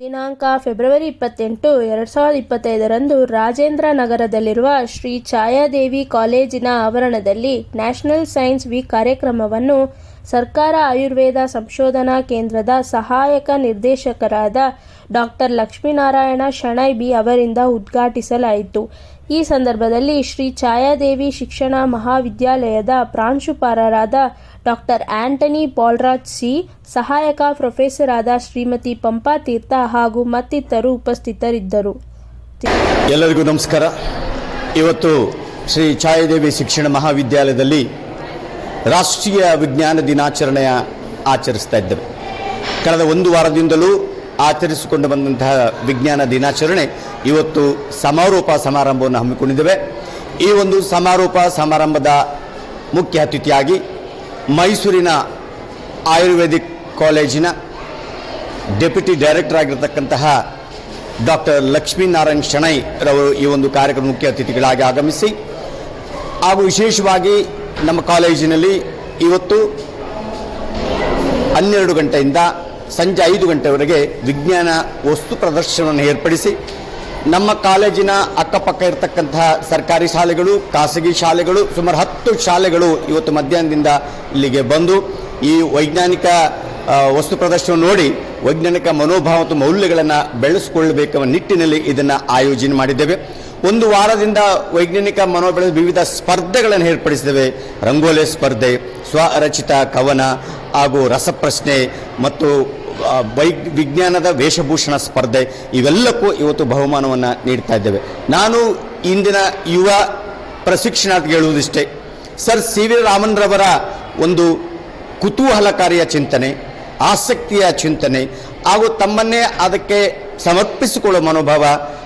ದಿನಾಂಕ ಫೆಬ್ರವರಿ ಇಪ್ಪತ್ತೆಂಟು, ಎರಡು ಸಾವಿರದ ಇಪ್ಪತ್ತೈದರಂದು ರಾಜೇಂದ್ರ ನಗರದಲ್ಲಿರುವ ಶ್ರೀ ಛಾಯಾದೇವಿ ಕಾಲೇಜಿನ ಆವರಣದಲ್ಲಿ ನ್ಯಾಷನಲ್ ಸೈನ್ಸ್ ವೀಕ್ ಕಾರ್ಯಕ್ರಮವನ್ನು ಸರ್ಕಾರ ಆಯುರ್ವೇದ ಸಂಶೋಧನಾ ಕೇಂದ್ರದ ಸಹಾಯಕ ನಿರ್ದೇಶಕರಾದ ಡಾಕ್ಟರ್ ಲಕ್ಷ್ಮೀನಾರಾಯಣ ಶಣೈ ಬಿ ಅವರಿಂದ ಉದ್ಘಾಟಿಸಲಾಯಿತು. ಈ ಸಂದರ್ಭದಲ್ಲಿ ಶ್ರೀ ಛಾಯಾದೇವಿ ಶಿಕ್ಷಣ ಮಹಾವಿದ್ಯಾಲಯದ ಪ್ರಾಂಶುಪಾಲರಾದ ಡಾಕ್ಟರ್ ಆಂಟನಿ ಪಾಲ್ರಾಜ್ ಸಿ, ಸಹಾಯಕ ಪ್ರೊಫೆಸರ್ ಆದ ಶ್ರೀಮತಿ ಪಂಪಾ ತೀರ್ಥ ಹಾಗೂ ಮತ್ತಿತರರು ಉಪಸ್ಥಿತರಿದ್ದರು. ಎಲ್ಲರಿಗೂ ನಮಸ್ಕಾರ. ಇವತ್ತು ಶ್ರೀ ಛಾಯಾದೇವಿ ಶಿಕ್ಷಣ ಮಹಾವಿದ್ಯಾಲಯದಲ್ಲಿ ರಾಷ್ಟ್ರೀಯ ವಿಜ್ಞಾನ ದಿನಾಚರಣೆಯ ಆಚರಿಸ್ತಾ ಇದ್ದೇವೆ. ಕಳೆದ ಒಂದು ವಾರದಿಂದಲೂ ಆಚರಿಸಿಕೊಂಡು ಬಂದಂತಹ ವಿಜ್ಞಾನ ದಿನಾಚರಣೆ ಇವತ್ತು ಸಮಾರೋಪ ಸಮಾರಂಭವನ್ನು ಹಮ್ಮಿಕೊಂಡಿದ್ದೇವೆ. ಈ ಒಂದು ಸಮಾರೋಪ ಸಮಾರಂಭದ ಮುಖ್ಯ ಅತಿಥಿಯಾಗಿ ಮೈಸೂರಿನ ಆಯುರ್ವೇದಿಕ್ ಕಾಲೇಜಿನ ಡೆಪ್ಯುಟಿ ಡೈರೆಕ್ಟರ್ ಆಗಿರತಕ್ಕಂತಹ ಡಾಕ್ಟರ್ ಲಕ್ಷ್ಮೀನಾರಾಯಣ್ ಶೆಣೈ ರವರು ಈ ಒಂದು ಕಾರ್ಯಕ್ರಮ ಮುಖ್ಯ ಅತಿಥಿಗಳಾಗಿ ಆಗಮಿಸಿ, ಹಾಗೂ ವಿಶೇಷವಾಗಿ ನಮ್ಮ ಕಾಲೇಜಿನಲ್ಲಿ ಇವತ್ತು ಹನ್ನೆರಡು ಗಂಟೆಯಿಂದ ಸಂಜೆ ಐದು ಗಂಟೆವರೆಗೆ ವಿಜ್ಞಾನ ವಸ್ತು ಪ್ರದರ್ಶನವನ್ನು ಏರ್ಪಡಿಸಿ ನಮ್ಮ ಕಾಲೇಜಿನ ಅಕ್ಕಪಕ್ಕ ಇರತಕ್ಕಂತಹ ಸರ್ಕಾರಿ ಶಾಲೆಗಳು, ಖಾಸಗಿ ಶಾಲೆಗಳು, ಸುಮಾರು ಹತ್ತು ಶಾಲೆಗಳು ಇವತ್ತು ಮಧ್ಯಾಹ್ನದಿಂದ ಇಲ್ಲಿಗೆ ಬಂದು ಈ ವೈಜ್ಞಾನಿಕ ವಸ್ತು ಪ್ರದರ್ಶನ ನೋಡಿ ವೈಜ್ಞಾನಿಕ ಮನೋಭಾವ ಮತ್ತು ಮೌಲ್ಯಗಳನ್ನು ಬೆಳೆಸಿಕೊಳ್ಳಬೇಕೆಂಬ ನಿಟ್ಟಿನಲ್ಲಿ ಇದನ್ನು ಆಯೋಜನೆ ಮಾಡಿದ್ದೇವೆ. ಒಂದು ವಾರದಿಂದ ವೈಜ್ಞಾನಿಕ ಮನೋಬೆಳೆ ವಿವಿಧ ಸ್ಪರ್ಧೆಗಳನ್ನು ಏರ್ಪಡಿಸಿದ್ದೇವೆ. ರಂಗೋಲಿ ಸ್ಪರ್ಧೆ, ಸ್ವರಚಿತ ಕವನ ಹಾಗೂ ರಸಪ್ರಶ್ನೆ ಮತ್ತು ವೈ ವಿಜ್ಞಾನದ ವೇಷಭೂಷಣ ಸ್ಪರ್ಧೆ, ಇವೆಲ್ಲಕ್ಕೂ ಇವತ್ತು ಬಹುಮಾನವನ್ನು ನೀಡ್ತಾ ಇದ್ದೇವೆ. ನಾನು ಇಂದಿನ ಯುವ ಪ್ರಶಿಕ್ಷಣಾರ್ಥಿಗೆ ಹೇಳುವುದಿಷ್ಟೇ. ಸರ್ ಸಿ ವಿ ರಾಮನ್ರವರ ಒಂದು ಕುತೂಹಲಕಾರಿಯ ಚಿಂತನೆ, ಆಸಕ್ತಿಯ ಚಿಂತನೆ, ಹಾಗೂ ತಮ್ಮನ್ನೇ ಅದಕ್ಕೆ ಸಮರ್ಪಿಸಿಕೊಳ್ಳುವ ಮನೋಭಾವ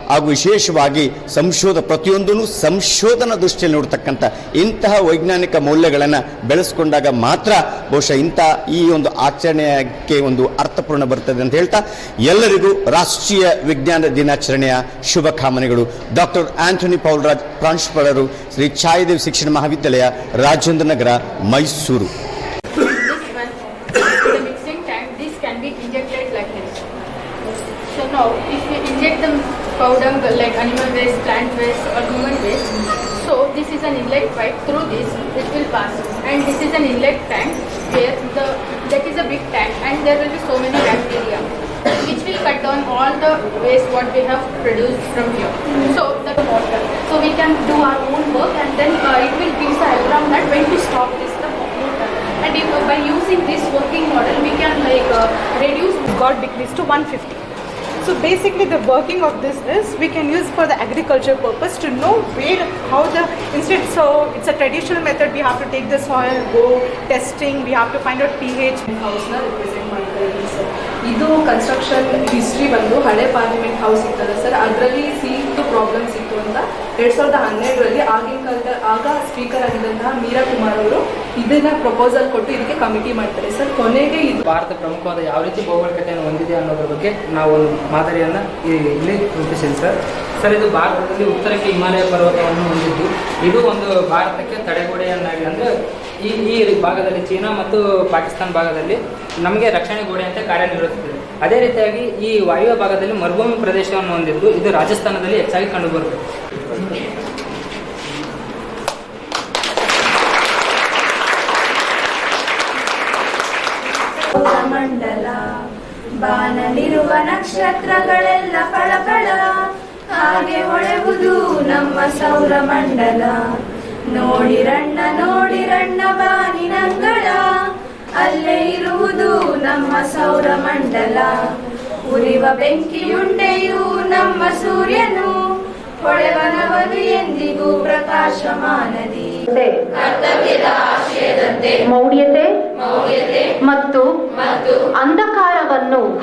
ಹಾಗೂ ವಿಶೇಷವಾಗಿ ಸಂಶೋಧ ಪ್ರತಿಯೊಂದೂ ಸಂಶೋಧನಾ ದೃಷ್ಟಿಯಲ್ಲಿ ನೋಡ್ತಕ್ಕಂಥ ಇಂತಹ ವೈಜ್ಞಾನಿಕ ಮೌಲ್ಯಗಳನ್ನು ಬೆಳೆಸ್ಕೊಂಡಾಗ ಮಾತ್ರ ಬಹುಶಃ ಇಂಥ ಈ ಒಂದು ಆಚರಣೆಗೆ ಒಂದು ಅರ್ಥಪೂರ್ಣ ಬರ್ತದೆ ಅಂತ ಹೇಳ್ತಾ ಎಲ್ಲರಿಗೂ ರಾಷ್ಟ್ರೀಯ ವಿಜ್ಞಾನ ದಿನಾಚರಣೆಯ ಶುಭ ಕಾಮನೆಗಳು ಡಾಕ್ಟರ್ ಆಂಥೋನಿ ಪೌಲ್ರಾಜ್ ಪ್ರಾಂಶುಪಾಲರು ಶ್ರೀ ಛಾಯಾದೇವಿ ಶಿಕ್ಷಣ ಮಹಾವಿದ್ಯಾಲಯ Rajendra Nagar Mysuru. The powder like animal waste, plant waste or human waste, so this is an inlet pipe, through this it will pass. And this is an inlet tank where the, that is a big tank and there will be so many bacteria which will cut down all the waste what we have produced from here. So the water. So we can do our own work and then uh, it will give the alarm that when to stop this the water. And if, uh, by using this working model, we can like uh, reduce got decreased to 150. So basically the working of this is we can use for the agriculture purpose to know where, how the, instead so it's a traditional method we have to take the soil, go testing, we have to find out pH. ಹೌಸ್ನ represent ಮಾಡ್ತಾ ಇದ್ದೀನಿ sir ಇದು construction history ಬಂದು ಹಳೆ parliament house ಇತ್ತಲ್ಲ sir ಅದರಲ್ಲಿ seat problems ಇತ್ತು ಅಂತ ಎರಡ್ ಸಾವಿರದ ಹನ್ನೆರಡರಲ್ಲಿ ಆಗಿನ ಕಾಲದ ಆಗ ಸ್ಪೀಕರ್ ಆಗಿದ್ದಂತಹ ಮೀರಾ ಕುಮಾರ್ ಅವರು ಇದನ್ನ ಪ್ರಪೋಸಲ್ ಕೊಟ್ಟು ಇದಕ್ಕೆ ಕಮಿಟಿ ಮಾಡ್ತಾರೆ. ಸರ್ ಕೊನೆಗೆ ಇದು ಭಾರತ ಪ್ರಮುಖವಾದ ಯಾವ ರೀತಿ ಭೌಗೋಳಿಕತೆಯನ್ನು ಹೊಂದಿದೆ ಅನ್ನೋದ್ರ ಬಗ್ಗೆ ನಾವು ಮಾದರಿಯನ್ನು ಇಲ್ಲಿ ರೂಪಿಸಿದೆ ಸರ್ ಸರ್ ಇದು ಭಾರತದಲ್ಲಿ ಉತ್ತರಕ್ಕೆ ಹಿಮಾಲಯ ಪರ್ವತವನ್ನು ಹೊಂದಿದ್ದು. ಇದು ಒಂದು ಭಾರತಕ್ಕೆ ತಡೆಗೋಡೆಯನ್ನಾಗಿ ಅಂದರೆ ಈ ಈ ಭಾಗದಲ್ಲಿ ಚೀನಾ ಮತ್ತು ಪಾಕಿಸ್ತಾನ ಭಾಗದಲ್ಲಿ ನಮಗೆ ರಕ್ಷಣೆ ಗೋಡೆ ಅಂತ ಕಾರ್ಯನಿರ್ವಹಿಸುತ್ತದೆ. ಅದೇ ರೀತಿಯಾಗಿ ಈ ವಾಯುವ್ಯ ಭಾಗದಲ್ಲಿ ಮರುಭೂಮಿ ಪ್ರದೇಶವನ್ನು ಹೊಂದಿದ್ದು, ಇದು ರಾಜಸ್ಥಾನದಲ್ಲಿ ಹೆಚ್ಚಾಗಿ ಕಂಡುಬರುತ್ತದೆ. ಮಂಡಲ, ಬಾನಲಿರುವ ನಕ್ಷತ್ರಗಳೆಲ್ಲ ಫಳಫಳ. ಹಾಗೆ ಹೊಳೆವುದು ನಮ್ಮ ಸೌರ ಮಂಡಲ. ನೋಡಿರಣ್ಣ ನೋಡಿರಣ್ಣ ಬಾನಿನಂಗಳ ಅಲ್ಲೇ ಇರುವುದು ನಮ್ಮ ಸೌರ ಮಂಡಲ. ಉರಿವ ಬೆಂಕಿಯುಂಡೆಯು ನಮ್ಮ ಸೂರ್ಯನು. ಹೊಳೆವನವನು ಎಂದಿಗೂ ಪ್ರಕಾಶಮಾನದಿ ಮೌಢ್ಯತೆ. ಮತ್ತು. ಅಂಧಕಾರವನ್ನು.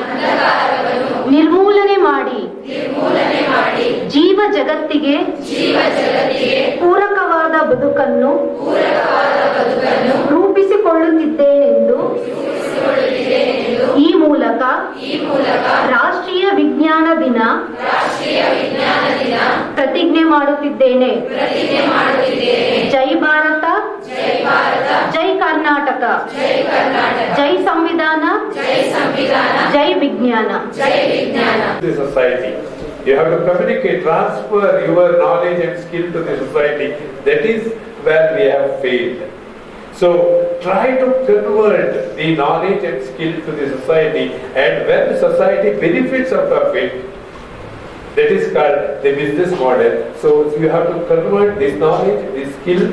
ನಿರ್ಮೂಲನೆ ಮಾಡಿ. ಜೀವ ಜಗತ್ತಿಗೆ. ಪೂರಕವಾದ ಬದುಕನ್ನು. ಪ್ರತಿಜ್ಞೆ ಮಾಡುತ್ತಿದ್ದೇನೆ ಜೈ ಭಾರತ ಜೈ ಕರ್ನಾಟಕ ಕರ್ನಾಟಕ ಜೈ ಸಂವಿಧಾನ ಜೈ ವಿಜ್ಞಾನ the society. You have to communicate, transfer your knowledge and skill to the society. That is where we have failed. So try to convert the knowledge and skill to the society and when the society benefits out of it, that is called the business model. So you have to convert this knowledge, this skill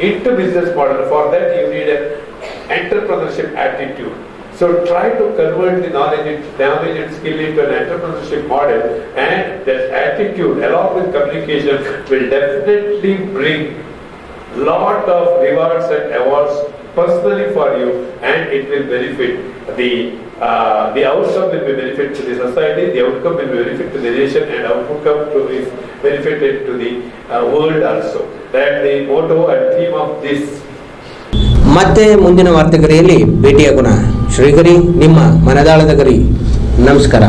into business model. For that you need an entrepreneurship attitude. So try to convert the knowledge, and- knowledge and skill into an entrepreneurship model and that attitude along with communication will definitely bring lot of rewards and awards personally for you and it will benefit the uh, the outcome will be benefit to the society, the outcome will be benefit to the nation and outcome to is benefited to the uh, world also. That the motto and theme of this ಮತ್ತೆ ಮುಂದಿನ ವಾರ್ತೆಗರಿಯಲ್ಲಿ ಭೇಟಿಯಾಗೋಣ ಶ್ರೀಗರಿ ನಿಮ್ಮ ಮನದಾಳದ ಗರಿ ನಮಸ್ಕಾರ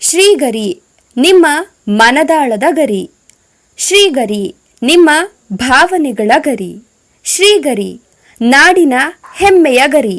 ಶ್ರೀಗರಿ ನಿಮ್ಮ ಮನದಾಳದ ಗರಿ ಶ್ರೀಗರಿ ನಿಮ್ಮ ಭಾವನೆಗಳ ಗರಿ ಶ್ರೀಗರಿ ನಾಡಿನ ಹೆಮ್ಮೆಯ ಗರಿ